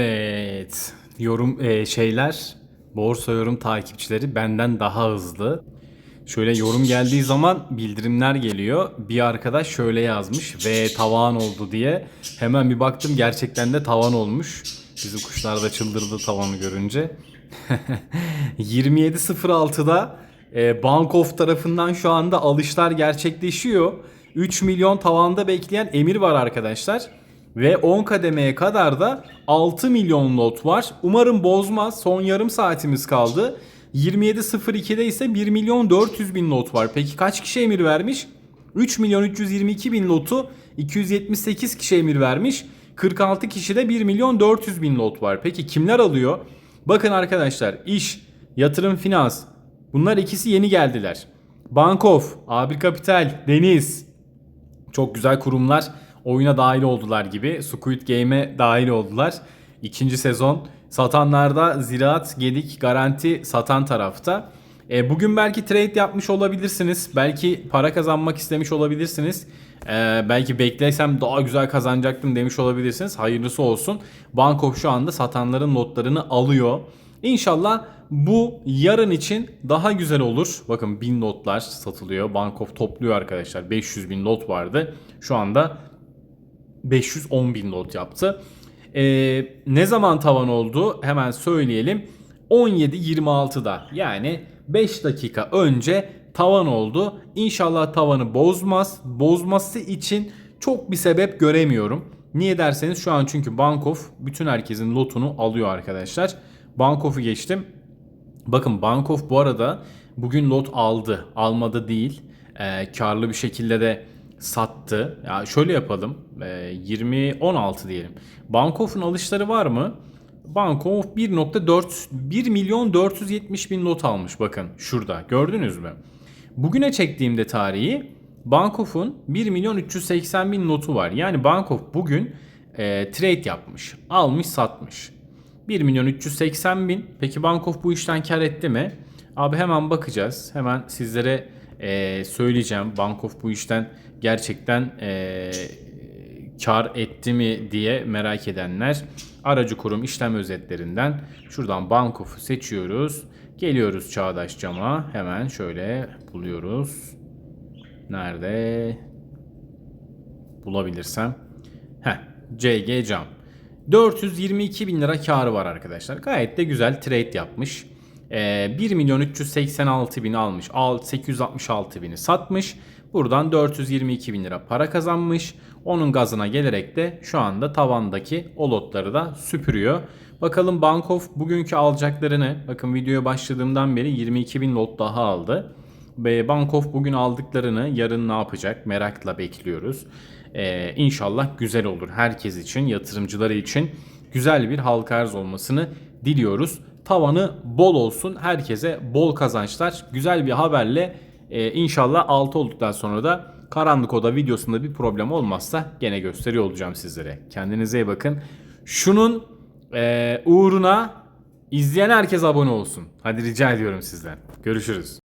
Evet. Yorum e, şeyler borsa yorum takipçileri benden daha hızlı. Şöyle yorum geldiği zaman bildirimler geliyor. Bir arkadaş şöyle yazmış ve tavan oldu diye. Hemen bir baktım gerçekten de tavan olmuş. Bizim kuşlar da çıldırdı tavanı görünce. 27.06'da e, Bankof tarafından şu anda alışlar gerçekleşiyor. 3 milyon tavanda bekleyen emir var arkadaşlar. Ve 10 kademeye kadar da 6 milyon lot var. Umarım bozmaz. Son yarım saatimiz kaldı. 27.02'de ise 1 milyon 400 bin lot var. Peki kaç kişi emir vermiş? 3 milyon 322 bin lotu 278 kişi emir vermiş. 46 kişide 1 milyon 400 bin lot var. Peki kimler alıyor? Bakın arkadaşlar iş, yatırım finans bunlar ikisi yeni geldiler. Bankof, A1 Kapital, Deniz, çok güzel kurumlar oyuna dahil oldular gibi. Squid Game'e dahil oldular. İkinci sezon. Satanlarda Ziraat, Gedik, Garanti satan tarafta. E, bugün belki trade yapmış olabilirsiniz. Belki para kazanmak istemiş olabilirsiniz. E, belki beklesem daha güzel kazanacaktım demiş olabilirsiniz. Hayırlısı olsun. Bankof şu anda satanların notlarını alıyor. İnşallah bu yarın için daha güzel olur. Bakın 1000 notlar satılıyor. Bankof topluyor arkadaşlar. 500 bin not vardı. Şu anda 510 bin not yaptı. Ee, ne zaman tavan oldu? Hemen söyleyelim. 17.26'da yani 5 dakika önce tavan oldu. İnşallah tavanı bozmaz. Bozması için çok bir sebep göremiyorum. Niye derseniz şu an çünkü Bankof bütün herkesin lotunu alıyor arkadaşlar. Bankof'u geçtim. Bakın Bankof bu arada bugün lot aldı. Almadı değil. Ee, karlı bir şekilde de sattı. Ya şöyle yapalım. Ee, 20 16 diyelim. Bankof'un alışları var mı? Bankof 1.4 1 milyon 470 bin lot almış bakın şurada gördünüz mü? Bugüne çektiğimde tarihi Bankof'un 1 milyon 380 bin notu var. Yani Bankof bugün e, trade yapmış. Almış satmış. 1 milyon 380 bin. Peki Bankof bu işten kar etti mi? Abi hemen bakacağız. Hemen sizlere e, söyleyeceğim. Bankof bu işten gerçekten e, kar etti mi diye merak edenler aracı kurum işlem özetlerinden şuradan Bankof'u seçiyoruz. Geliyoruz Çağdaş Cam'a. Hemen şöyle buluyoruz. Nerede? Bulabilirsem. Heh, CG Cam. 422 bin lira karı var arkadaşlar. Gayet de güzel trade yapmış. Ee, 1 milyon 386 bin almış. Al- 866 bini satmış. Buradan 422 bin lira para kazanmış. Onun gazına gelerek de şu anda tavandaki o lotları da süpürüyor. Bakalım Bankof bugünkü alacaklarını bakın videoya başladığımdan beri 22 bin lot daha aldı. Ve Bankof bugün aldıklarını yarın ne yapacak merakla bekliyoruz. Ee, inşallah güzel olur herkes için, yatırımcıları için güzel bir halka arz olmasını diliyoruz. Tavanı bol olsun, herkese bol kazançlar. Güzel bir haberle e, inşallah 6 olduktan sonra da karanlık oda videosunda bir problem olmazsa gene gösteriyor olacağım sizlere. Kendinize iyi bakın. Şunun e, uğruna izleyen herkes abone olsun. Hadi rica ediyorum sizden. Görüşürüz.